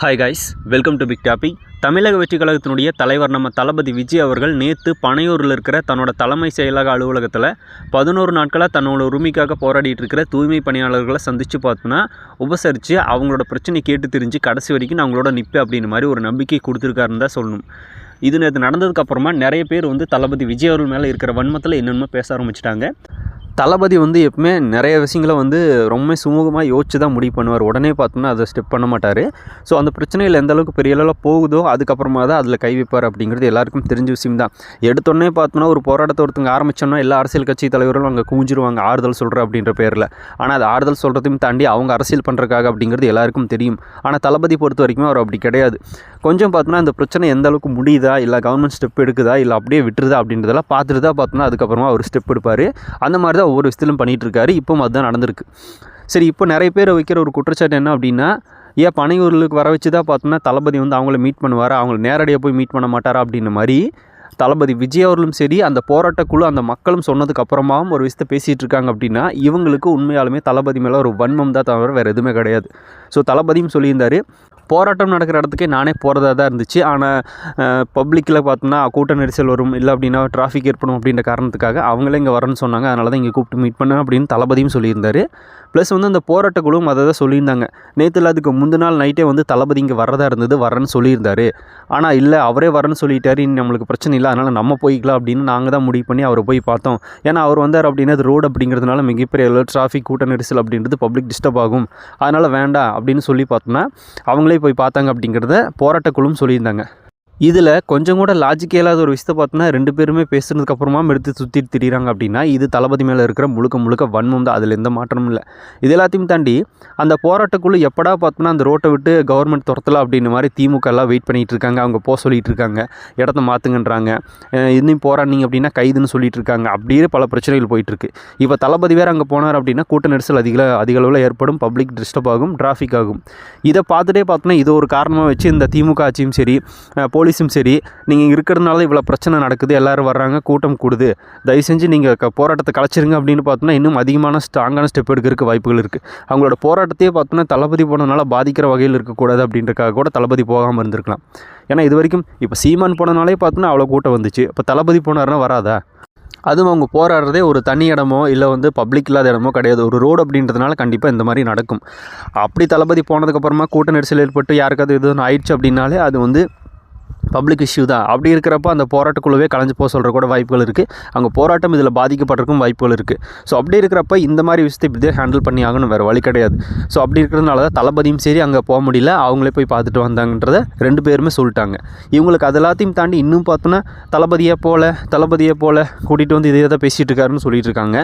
Hi guys welcome to big topic தமிழக வெற்றி கழகத்தினுடைய தலைவர் நம்ம தளபதி விஜய் அவர்கள் நேற்று பனையூரில் இருக்கிற தன்னோட தலைமை செயலக அலுவலகத்தில் பதினோரு நாட்களாக தன்னோட உரிமைக்காக போராடிட்டு இருக்கிற தூய்மை பணியாளர்களை சந்தித்து பார்த்தோன்னா உபசரித்து அவங்களோட பிரச்சனை கேட்டு தெரிஞ்சு கடைசி வரைக்கும் நான் அவங்களோட நிற்பேன் அப்படின்னு மாதிரி ஒரு நம்பிக்கை கொடுத்துருக்காருன்னு தான் சொல்லணும். இது நேற்று நடந்ததுக்கப்புறமா நிறைய பேர் வந்து தளபதி விஜய் அவர்கள் மேலே இருக்கிற வன்மத்தில் என்னென்னமோ பேச ஆரம்பிச்சிட்டாங்க. தளபதி வந்து எப்பவுமே நிறைய விஷயங்களை வந்து ரொம்ப சுமூகமாக யோசிச்சு தான் முடிவு பண்ணுவார். உடனே பார்த்தோம்னா அதை ஸ்டெப் பண்ண மாட்டார். ஸோ அந்த பிரச்சனையில் எந்த அளவுக்கு பெரிய அளவில் போகுதோ அதுக்கப்புறமா தான் அதில் கை வைப்பார் அப்படிங்கிறது எல்லாருக்கும் தெரிஞ்ச விஷயம் தான். எடுத்தோடனே பார்த்தோம்னா ஒரு போராட்டத்தை ஒருத்தங்க ஆரம்பிச்சோன்னா எல்லா அரசியல் கட்சி தலைவர்களும் அங்கே கூஞ்சிருவாங்க ஆறுதல் சொல்கிற அப்படின்ற பேரில். ஆனால் அது ஆறுதல் சொல்கிறதையும் தாண்டி அவங்க அரசியல் பண்ணுறக்காக அப்படிங்கிறது எல்லாருக்கும் தெரியும். ஆனால் தளபதி பொறுத்த வரைக்கும் அவர் அப்படி கிடையாது. கொஞ்சம் பார்த்தோம்னா இந்த பிரச்சனை எந்த அளவுக்கு முடியுதா? இல்லை கவர்மெண்ட் ஸ்டெப் எடுக்குதா? இல்லை அப்படியே விட்டுருதா? அப்படின்றதெல்லாம் பார்த்துட்டு தான் பார்த்தோம்னா அதுக்கப்புறமா அவர் ஸ்டெப் எடுப்பார். அந்த மாதிரி தான் ஒவ்வொரு விஷயத்திலும் பண்ணிகிட்டு இருக்காரு இப்போவும் அதுதான் நடந்திருக்கு. சரி இப்போ நிறைய பேர் வைக்கிற ஒரு குற்றச்சாட்டு என்ன அப்படின்னா ஏன் பனையூர்களுக்கு வர வச்சு தான் பார்த்தோம்னா தளபதி வந்து அவங்கள மீட் பண்ணுவார்? அவங்கள நேரடியாக போய் மீட் பண்ண மாட்டாரா? அப்படின்ற மாதிரி தளபதி விஜய் அவர்களும் சரி அந்த போராட்டக்குழு அந்த மக்களும் சொன்னதுக்கு அப்புறமாவும் ஒரு விஷயத்தை பேசிகிட்டு இருக்காங்க அப்படின்னா இவங்களுக்கு உண்மையாலுமே தளபதி மேலே ஒரு வன்மம் தான் தவிர வேறு எதுவுமே கிடையாது. ஸோ தளபதியும் சொல்லியிருந்தார் போராட்டம் நடக்கிற இடத்துக்கே நானே போகிறதா தான் இருந்துச்சு. ஆனால் பப்ளிக்கில் பார்த்தோம்னா கூட்ட நெரிசல் வரும். இல்லை அப்படின்னா டிராஃபிக் ஏற்படும் அப்படின்ற காரணத்துக்காக அவங்களே இங்கே வரேன்னு சொன்னாங்க. அதனால தான் இங்கே கூப்பிட்டு மீட் பண்ணேன் அப்படின்னு தளபதியும் சொல்லியிருந்தார். ப்ளஸ் வந்து அந்த போராட்ட குழுவும் அதை தான் சொல்லியிருந்தாங்க. நேற்று அதுக்கு முந்தின நாள் நைட்டே வந்து தளபதி இங்கே வரதா இருந்தது வரேன்னு சொல்லியிருந்தார். ஆனால் இல்லை அவரே வரேன்னு சொல்லிட்டாரு. இனி நம்மளுக்கு பிரச்சனை இல்லை. அதனால் நம்ம போய்க்கலாம் அப்படின்னு நாங்கள் தான் முடிவு பண்ணி அவரை போய் பார்த்தோம். ஏன்னா அவர் வந்தார் அப்படின்னா அது ரோடு அப்படிங்கிறதுனால மிகப்பெரிய அளவு டிராஃபிக் கூட்ட நெரிசல் அப்படின்றது பப்ளிக் டிஸ்டர்ப் ஆகும். அதனால் வேண்டாம் அப்படின்னு சொல்லி பார்த்தோம்னா அவங்களே போய் பார்த்தாங்க அப்படிங்கிறத போராட்டக்குழுவும் சொல்லியிருந்தாங்க. இதில் கொஞ்சம் கூட லாஜிக்கே இல்லாத ஒரு விஷயத்தை பார்த்தோன்னா ரெண்டு பேருமே பேசுனதுக்கு அப்புறமா எடுத்து சுற்றிட்டு திரியிறாங்க அப்படின்னா இது தளபதி மேலே இருக்கிற முழுக்க முழுக்க வன்மம் தான். அதில் எந்த மாற்றமும் இல்லை. இது எல்லாத்தையும் தாண்டி அந்த போராட்டக்குழு எப்படா பார்த்தோன்னா அந்த ரோட்டை விட்டு கவர்மெண்ட் துரத்தலாம் அப்படின்னு மாதிரி திமுக எல்லாம் வெயிட் பண்ணிகிட்டு இருக்காங்க. அவங்க போக சொல்லிட்டு இருக்காங்க. இடத்த மாற்றுங்கன்றாங்க இன்னும் போராடினீங்க அப்படின்னா கைதுன்னு சொல்லிட்டு இருக்காங்க. அப்படியே பல பிரச்சனைகள் போயிட்டுருக்கு இப்போ தளபதி வேறு அங்கே போனார் அப்படின்னா கூட்ட நெரிசல் அதிக அதிக அளவில் ஏற்படும். பப்ளிக் டிஸ்டர்ப் ஆகும் டிராஃபிக் ஆகும். இதை பார்த்துட்டே பார்த்தோன்னா இது ஒரு காரணமாக வச்சு இந்த திமுக ஆட்சியும் சரி போலீஸ் போலீஸும் சரி நீங்கள் இருக்கிறதுனால இவ்வளோ பிரச்சனை நடக்குது எல்லோரும் வர்றாங்க கூட்டம் கூடுது. தயவு செஞ்சு நீங்கள் க போராட்டத்தை கலைச்சிருங்க அப்படின்னு பார்த்தோன்னா இன்னும் அதிகமான ஸ்ட்ராங்கான ஸ்டெப் எடுக்கிறதுக்கு வாய்ப்புகள் இருக்குது அவங்களோட போராட்டத்தையே பார்த்தோன்னா தளபதி போனதுனால பாதிக்கிற வகையில் இருக்கக்கூடாது அப்படின்றக்காக கூட தளபதி போகாமல் இருந்திருக்கலாம். ஏன்னா இது வரைக்கும் இப்போ சீமான் போனனாலே பார்த்தோன்னா அவ்வளோ கூட்டம் வந்துச்சு. இப்போ தளபதி போனாருன்னா வராதா? அதுவும் அவங்க போராடுறதே ஒரு தனி இடமோ இல்லை வந்து பப்ளிக் இல்லாத இடமோ கிடையாது. ஒரு ரோடு அப்படின்றதுனால கண்டிப்பாக இந்த மாதிரி நடக்கும். அப்படி தளபதி போனதுக்கப்புறமா கூட்ட நெரிசல் ஏற்பட்டு யாருக்காவது எதுவும் ஆயிடுச்சு அப்படின்னாலே அது வந்து பப்ளிக் இஷ்யூ தான். அப்படி இருக்கிறப்ப அந்த போராட்டக்குழுவே கலைஞ்சு போக சொல்கிற கூட வாய்ப்புகள் இருக்குது அங்கே போராட்டம் இதில் பாதிக்கப்பட்டிருக்கும் வாய்ப்புகள் இருக்குது ஸோ அப்படி இருக்கிறப்ப இந்த மாதிரி விஷயத்தை இப்படி ஹேண்டில் பண்ணி ஆகணும் வேறு வழி கிடையாது. ஸோ அப்படி இருக்கிறதுனால தான் தளபதியும் சரி அங்கே போக முடியல. அவங்களே போய் பார்த்துட்டு வந்தாங்கன்றத ரெண்டு பேருமே சொல்லிட்டாங்க. இவங்களுக்கு அது எல்லாத்தையும் தாண்டி இன்னும் பார்த்தோன்னா தளபதியை போல தளபதியை போல கூட்டிகிட்டு வந்து இதே தான் பேசிகிட்டு இருக்காருன்னு சொல்லிட்டு இருக்காங்க.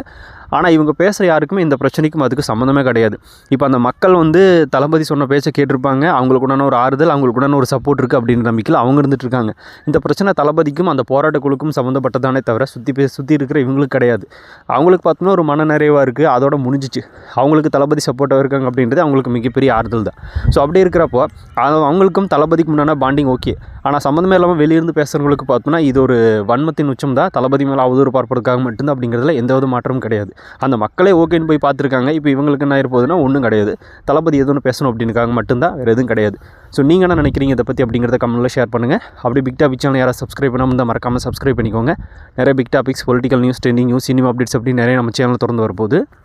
ஆனால் இவங்க பேசுகிற யாருக்குமே இந்த பிரச்சனைக்கும் அதுக்கு சம்மந்தமே கிடையாது. இப்போ அந்த மக்கள் வந்து தளபதி சொன்ன பேச்சை கேட்டிருப்பாங்க. அவங்களுக்கு உண்டான ஒரு ஆறுதல் அவங்களுக்கு உண்டான ஒரு சப்போர்ட் இருக்குது அப்படின்ற நம்பிக்கையில் அவங்க இருந்துட்டு இருக்காங்க. இந்த பிரச்சனை தளபதிக்கும் அந்த போராட்ட குழுக்கும் சம்மந்தப்பட்டதானே தவிர சுற்றி பே சுற்றி இருக்கிற இவங்களுக்கு கிடையாது. அவங்களுக்கு பார்த்தோன்னா ஒரு மன நிறைவாக இருக்குது அதோட முடிஞ்சிச்சு. அவங்களுக்கு தளபதி சப்போர்ட்டாக இருக்காங்க அப்படின்றது அவங்களுக்கு மிகப்பெரிய ஆறுதல் தான். ஸோ அப்படி இருக்கிறப்போ அவங்களுக்கும் தளபதிக்கு முன்னாடி பாண்டிங் ஓகே ஆனால் சம்மந்தமே இல்லாமல் வெளியிருந்து பேசுகிறவங்களுக்கு பார்த்தோன்னா இது ஒரு வன்மத்தின் உச்சம் தான். தளபதி மேலே அவதூறு பார்ப்பதற்காக மட்டும்தான் அப்படிங்கிறதுல எந்த வித மாற்றமும் கிடையாது. அந்த மக்களே ஓகேன்னு போய் பார்த்துருக்காங்க. இப்போ இவங்களுக்கு என்ன இருப்போதுன்னா ஒன்றும் கிடையாது. தளபதி எதுவும் பேசணும் அப்படின்னுக்காக மட்டும்தான் வேறு எதுவும் கிடையாது. ஸோ நீங்கள் என்ன நினைக்கிறீங்க இதை பற்றி அப்படிங்கிறத கமெண்ட்டில் ஷேர் பண்ணுங்கள் அப்படி பிக் டாபிக் சேனல் யாராவது சப்ஸ்கிரைப் பண்ணாமல் இருந்தால் மறக்காமல் சப்ஸ்கிரைப் பண்ணிக்கோங்க. நிறைய big topics political news trending news cinema updates அப்படி நிறைய நம்ம சேனல் திறந்து வரப்போகுது.